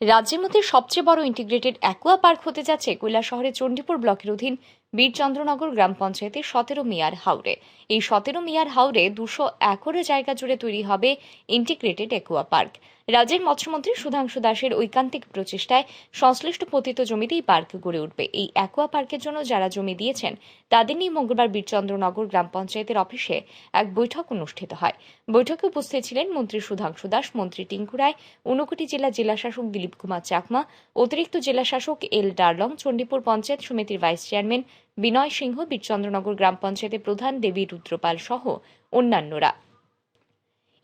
রাজ্যের মধ্যে সবচেয়ে বড় ইন্টিগ্রেটেড অ্যাকোয়া পার্ক হতে যাচ্ছে কৈলা শহরের চণ্ডীপুর ব্লকের অধীন বীরচন্দ্রনগর গ্রাম পঞ্চায়েতের সতেরো মেয়ার হাওড়ে এই সতেরো মেয়ার হাওড়ে দুশো একর জায়গা জুড়ে তৈরি হবে ইন্টিগ্রেটেড অ্যাকোয়া পার্ক রাজ্যের মৎস্যমন্ত্রী সুধাংশু দাসের ঐকান্তিক প্রচেষ্টায় সংশ্লিষ্ট পতিত জমিতেই পার্ক গড়ে উঠবে। এই অ্যাকোয়া পার্কের জন্য যারা জমি দিয়েছেন, তাদের নিয়ে মঙ্গলবার বীরচন্দ্রনগর গ্রাম পঞ্চায়েতের অফিসে এক বৈঠক অনুষ্ঠিত হয়। বৈঠকে উপস্থিত ছিলেন মন্ত্রী সুধাংশু দাস, মন্ত্রী টিঙ্কু রায়, ঊনকোটি জেলা জেলাশাসক দিলীপ কুমার চাকমা, অতিরিক্ত জেলাশাসক এল ডারলং, চণ্ডীপুর পঞ্চায়েত সমিতির ভাইস চেয়ারম্যান বিনয় সিংহ, বীরচন্দ্রনগর গ্রাম পঞ্চায়েতের প্রধান দেবী রুদ্রপাল সহ অন্যান্যরা।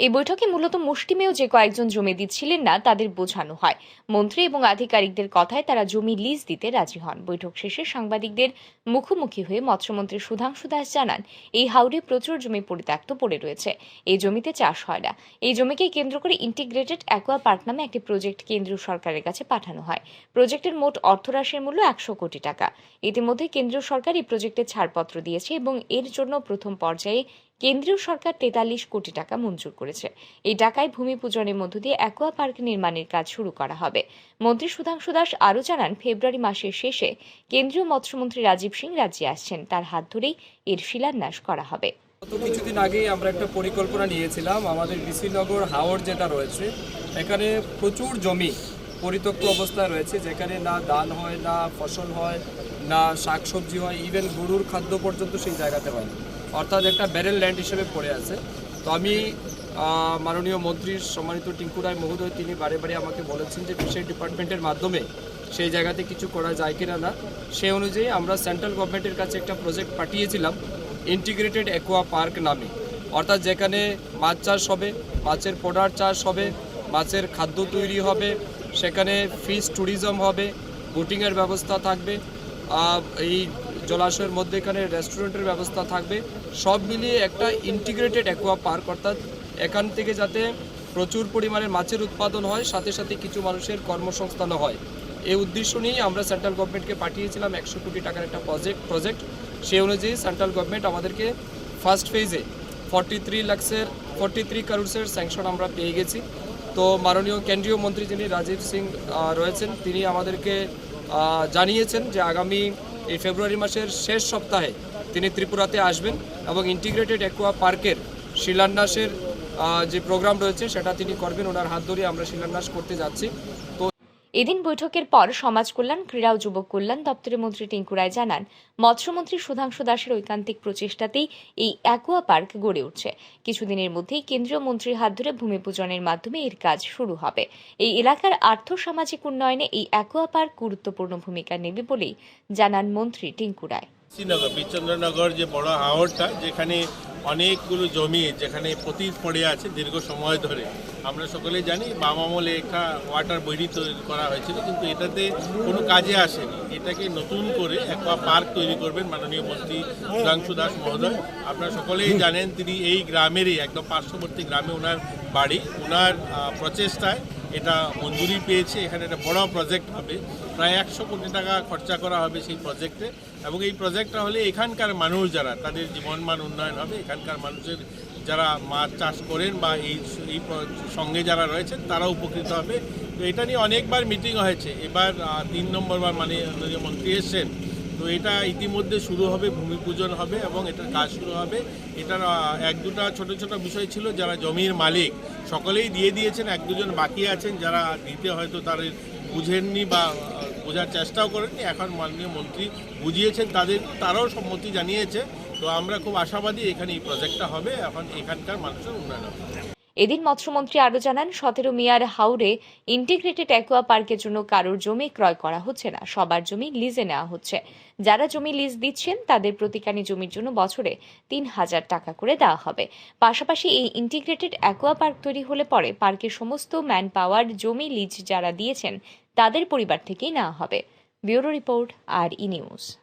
এই বৈঠকে মূলত মুষ্টিমেয় যে কয়েকজন জমি দিচ্ছিলেন না, তাদের বোঝানো হয়। মন্ত্রী এবং আধিকারিকদের কথায় তারা জমি লিজ দিতে রাজি হন। বৈঠক শেষে সাংবাদিকদের মুখোমুখি হয়ে মৎস্যমন্ত্রী সুধাংশু দাস জানান, এই হাওড়ে প্রচুর জমি পরিত্যক্ত পড়ে রয়েছে। এই জমিতে চাষ হয় না। এই জমিকে কেন্দ্র করে ইন্টিগ্রেটেড অ্যাকোয়া পার্ক নামে একটি প্রজেক্ট কেন্দ্রীয় সরকারের কাছে পাঠানো হয়। প্রজেক্টের মোট অর্থরাশির মূল্য একশো কোটি টাকা। ইতিমধ্যে কেন্দ্রীয় সরকার এই প্রজেক্টে ছাড়পত্র দিয়েছে এবং এর জন্য প্রথম পর্যায়ে কেন্দ্রীয় সরকার তেতাল্লিশ কোটি টাকা মঞ্জুর করেছে। এই টাকায় ভূমি পূজনের মধ্য দিয়ে অ্যাকোয়া পার্ক নির্মাণের কাজ শুরু করা হবে। মন্ত্রী সুধাংশু দাস আরও জানান, ফেব্রুয়ারি মাসের শেষে কেন্দ্রীয় মৎস্যমন্ত্রী রাজীব সিং রাজ্যে আসছেন। তার হাত ধরেই এর শিলান্যাস করা হবে। গত কিছুদিন আগেই আমরা একটা পরিকল্পনা নিয়েছিলাম, আমাদের বিসিনগর হাওড় যেটা রয়েছে, এখানে প্রচুর জমি পরিত্যক্ত অবস্থায় রয়েছে, যেখানে না ধান হয়, না ফসল হয় না শাকসবজি হয় ইভেন গরুর খাদ্য পর্যন্ত সেই জায়গাতে হয় অর্থাৎ একটা ব্যারেল ল্যান্ড হিসেবে পড়ে আছে। তো আমি মাননীয় মন্ত্রী সম্মানিত টিঙ্কু রায় মহোদয়, তিনি বারে বারে আমাকে বলেছেন যে ফিশারি ডিপার্টমেন্টের মাধ্যমে সেই জায়গাতে কিছু করা যায় কিনা না। সেই অনুযায়ী আমরা সেন্ট্রাল গভর্নমেন্টের কাছে একটা প্রজেক্ট পাঠিয়েছিলাম ইন্টিগ্রেটেড অ্যাকোয়া পার্ক নামে। অর্থাৎ যেখানে মাছ চাষ হবে, মাছের পোডার চাষ হবে, মাছের খাদ্য তৈরি হবে, সেখানে ফিশ ট্যুরিজম হবে বোটিংয়ের ব্যবস্থা থাকবে। এই জলাশয়ের মধ্যে এখানে রেস্টুরেন্টের ব্যবস্থা থাকবে। সব মিলিয়ে একটা ইন্টিগ্রেটেড অ্যাকোয়া পার্ক অর্থাৎ এখান থেকে যাতে প্রচুর পরিমাণে মাছের উৎপাদন হয়, সাথে সাথে কিছু মানুষের কর্মসংস্থানও হয়। এই উদ্দেশ্য নিয়েই আমরা সেন্ট্রাল গভর্নমেন্টকে পাঠিয়েছিলাম একশো কোটি টাকার একটা প্রজেক্ট প্রজেক্ট সেই অনুযায়ী সেন্ট্রাল গভর্নমেন্ট আমাদেরকে ফার্স্ট ফেজে ফর্টি থ্রি লাক্সের ফর্টি থ্রি কারোর্সের স্যাংশন আমরা পেয়ে গেছি। তো মাননীয় কেন্দ্রীয় মন্ত্রী যিনি রাজীব সিং রয়েছেন, তিনি আমাদেরকে জানিয়েছেন যে আগামী এই ফেব্রুয়ারি মাসের শেষ সপ্তাহে তিনি ত্রিপুরাতে আসবেন এবং ইন্টিগ্রেটেড অ্যাকোয়া পার্কের শিলান্যাসের যে প্রোগ্রাম রয়েছে সেটা তিনি করবেন। ওনার হাত ধরে আমরা শিলান্যাস করতে যাচ্ছি। এদিন বৈঠকের পর সমাজ কল্যাণ, ক্রীড়া ও যুবক কল্যাণ দপ্তরের মন্ত্রী টিঙ্কু রায় জানান, মৎস্যমন্ত্রী সুধাংশু দাসের ঐকান্তিক প্রচেষ্টাতেই এই অ্যাকোয়া পার্ক গড়ে উঠছে। কিছুদিনের মধ্যেই কেন্দ্রীয় মন্ত্রীর হাত ধরে ভূমি পূজনের মাধ্যমে এর কাজ শুরু হবে। এই এলাকার আর্থ সামাজিক উন্নয়নে এই অ্যাকোয়া পার্ক গুরুত্বপূর্ণ ভূমিকা নেবে বলেই জানান মন্ত্রী টিঙ্কু রায়। শ্রীনগর, বিচন্দ্রনগর যে বড় হাওড়টা যেখানে অনেকগুলো জমি, যেখানে পতিত পড়ে আছে দীর্ঘ সময় ধরে। আমরা সকলে জানি বাম আমলে একটা ওয়াটার বৈরি তৈরি করা হয়েছিল, কিন্তু এটাতে কোনো কাজে আসেনি। এটাকে নতুন করে একটা পার্ক তৈরি করবেন মাননীয় মন্ত্রী সুধাংশু দাস মহোদয়। আপনারা সকলেই জানেন তিনি এই গ্রামেরই একদম পার্শ্ববর্তী গ্রামে ওনার বাড়ি। ওনার প্রচেষ্টায় এটা মঞ্জুরি পেয়েছে, এখানে একটা বড় প্রজেক্ট হবে। প্রায় একশো কোটি টাকা খরচা করা হবে সেই প্রজেক্টে এবং এই প্রজেক্টটা হলে এখানকার মানুষ যারা, তাদের জীবনমান উন্নয়ন হবে। এখানকার মানুষের যারা মাছ চাষ করেন বা এই এই সঙ্গে যারা রয়েছেন তারা উপকৃত হবে। তো এটা নিয়ে অনেকবার মিটিং হয়েছে। এবার তিন নম্বরবার মানে মন্ত্রী এসছেন। তো এটা ইতিমধ্যে শুরু হবে, ভূমি পূজন হবে এবং এটার কাজ শুরু হবে। এটার এক দুটা ছোট ছোট বিষয় ছিল, যারা জমির মালিক, সকলেই দিয়ে দিয়েছেন, এক দুজন বাকি আছেন, যারা দিতে হয়তো তাদের বুঝেননি বা বোঝার চেষ্টাও করেননি, এখন মাননীয় মন্ত্রী বুঝিয়েছেন, তাদের, তারাও সম্মতি জানিয়েছে। তো আমরা খুব আশাবাদী এখানে এই প্রজেক্টটা হবে, এখন এখানকার মানুষের উন্নয়ন হবে। এদিন মৎস্যমন্ত্রী আরও জানান, সতেরো মিয়ার হাওড়ে ইন্টিগ্রেটেড অ্যাকোয়া পার্কের জন্য কারোর জমি ক্রয় করা হচ্ছে না, সবার জমি লিজে নেওয়া হচ্ছে। যারা জমি লিজ দিচ্ছেন, তাদের প্রতিকানি জমির জন্য বছরে তিন হাজার টাকা করে দেওয়া হবে। পাশাপাশি এই ইন্টিগ্রেটেড অ্যাকোয়া পার্ক তৈরি হলে পরে পার্কের সমস্ত ম্যান পাওয়ার জমি লিজ যারা দিয়েছেন, তাদের পরিবার থেকেই নেওয়া হবে। Bureau report, R E news.